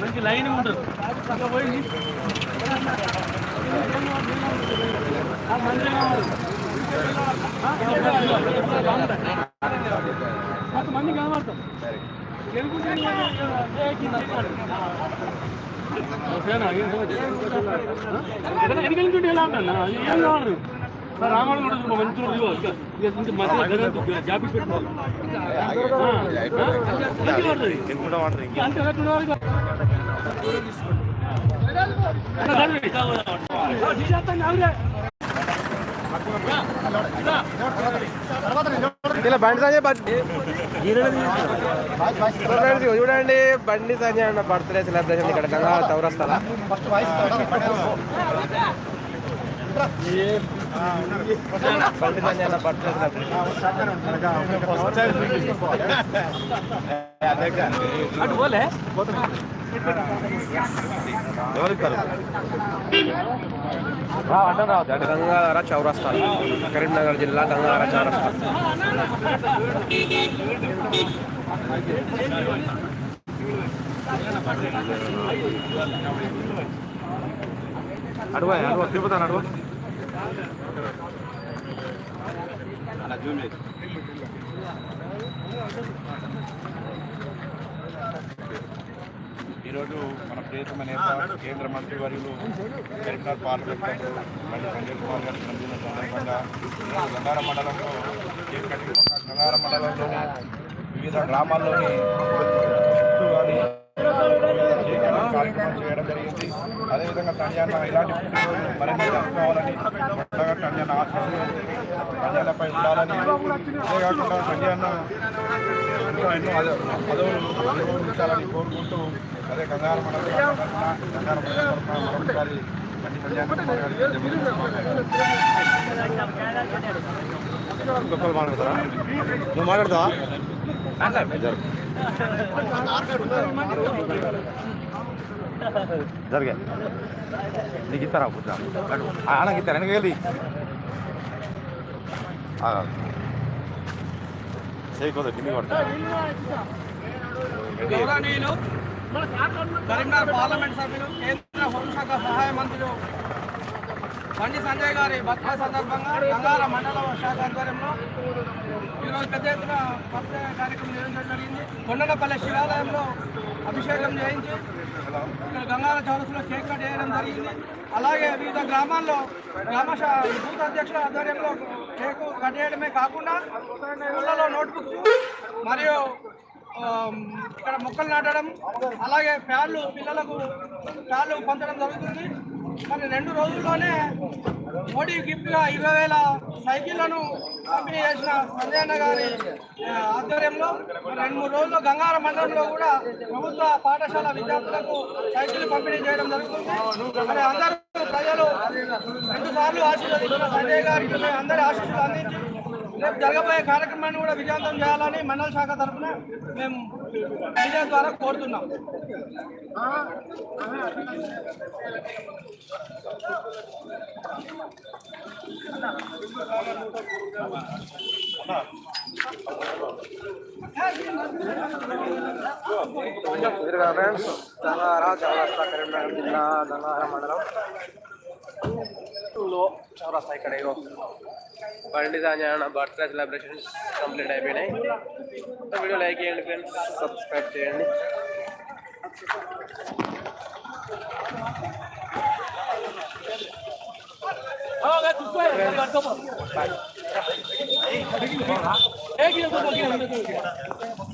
మంచి లైన్ ఉంటుంది. అక్కడ పోయి మంది కనబడతాం. ఎన్నికలుంటే ఎలా ఉంటాను ఏం కావాలి రామాయణం కూడా మంచి రోజు మధ్య జాబి పెట్టుకోవాలి అంతే ఇలా Bandi Sanjay birth- so friends ఇగో చూడండి బండి సంజయ్ అన్న బర్త్డే సెలబ్రేషన్ ఇక్కడ గంగా చౌరస్తాల. బండి సంజయ్ అన్న బర్త్డే సెలబ్రేషన్. అటు పోలే. గంగాధర చౌరస్తా కరీంనగర్ జిల్లా గంగాధర చౌరస్తా అడుగు అడుగు తిరుపతి అడుగు ఈరోజు మన ప్రియతమ నేత కేంద్ర మంత్రి వర్యులు కరీంనగర్ పార్లమెంట్ సభ్యులు బండి సంజయ్ కుమార్ గారు జన్మదిన సందర్భంగా ఈరోజు గంగారం మండలంలో కేక్ గంగారం మండలంలో వివిధ గ్రామాల్లోని కార్యక్రమం చేయడం జరిగింది. అదేవిధంగా తన్యాన్న ఇలాంటి మరిన్ని జరుపుకోవాలని కొత్తగా సంజయన్న ఆశీస్సులు సంజయన్నపై ఉండాలని అంతేకాకుండా తన్యాన్న ఎన్నో అదే పదవులు నిర్వహించాలని కోరుకుంటూ అదే గంగారం మండలం గంగారం మరొకసారి బండి సంజయన్న మాట్లాడతారా నువ్వు మాట్లాడతావా జరిగా నీకు ఇస్తారా పుట్టిన ఆనకి ఇస్తారా వెనక వెళ్ళి చేయకూడదు కింది కొడతా గౌరవనీయులు కరీంనగర్ పార్లమెంట్ సభ్యులు కేంద్ర హోంశాఖ సహాయ మంత్రులు బండి సంజయ్ గారి బర్త్డే సందర్భంగా గంగార మండల శాఖ ఆధ్వర్యంలో ఈరోజు పెద్ద ఎత్తున బర్త్డే కార్యక్రమం నిర్వహించడం జరిగింది. కొండలపల్లి శివాలయంలో అభిషేకం చేయించి ఇక్కడ గంగార చౌరస్లో కేక్ కట్ చేయడం జరిగింది. అలాగే వివిధ గ్రామాల్లో గ్రామ బూత్ అధ్యక్షుల ఆధ్వర్యంలో కేక్ కట్ చేయడమే కాకుండా స్కూళ్ళలో నోట్బుక్స్ మరియు ఇక్కడ మొక్కలు నాటడం అలాగే ఫ్యాన్లు పిల్లలకు ఫ్యాన్లు పంచడం జరుగుతుంది. మరి రెండు రోజుల్లోనే మోడీ గిఫ్ట్గా ఇరవై వేల సైకిళ్ళను పంపిణీ చేసిన సంజయన్న గారి ఆధ్వర్యంలో రెండు మూడు రోజులు గంగార మండలంలో కూడా ప్రభుత్వ పాఠశాల విద్యార్థులకు సైకిల్ పంపిణీ చేయడం జరుగుతుంది. మరి అందరూ ప్రజలు రెండు సార్లు ఆశీర్వదించిన సంజయ్ గారికి అందరి ఆశీస్సులు అందించి రేపు జరగబోయే కార్యక్రమాన్ని కూడా విజయవంతం చేయాలని మండల శాఖ తరఫున మేము మీడియా ద్వారా కోరుతున్నాం. ఫ్రెండ్స్ ధనహార చాలా కరీంనగర్ జిల్లా ధనహార మండలం. చౌరస్తా ఇక్కడ Bandi Sanjay birthday celebrations complete అయిపోయినాయి. వీడియో లైక్ చేయండి ఫ్రెండ్స్ సబ్స్క్రైబ్ చేయండి. एक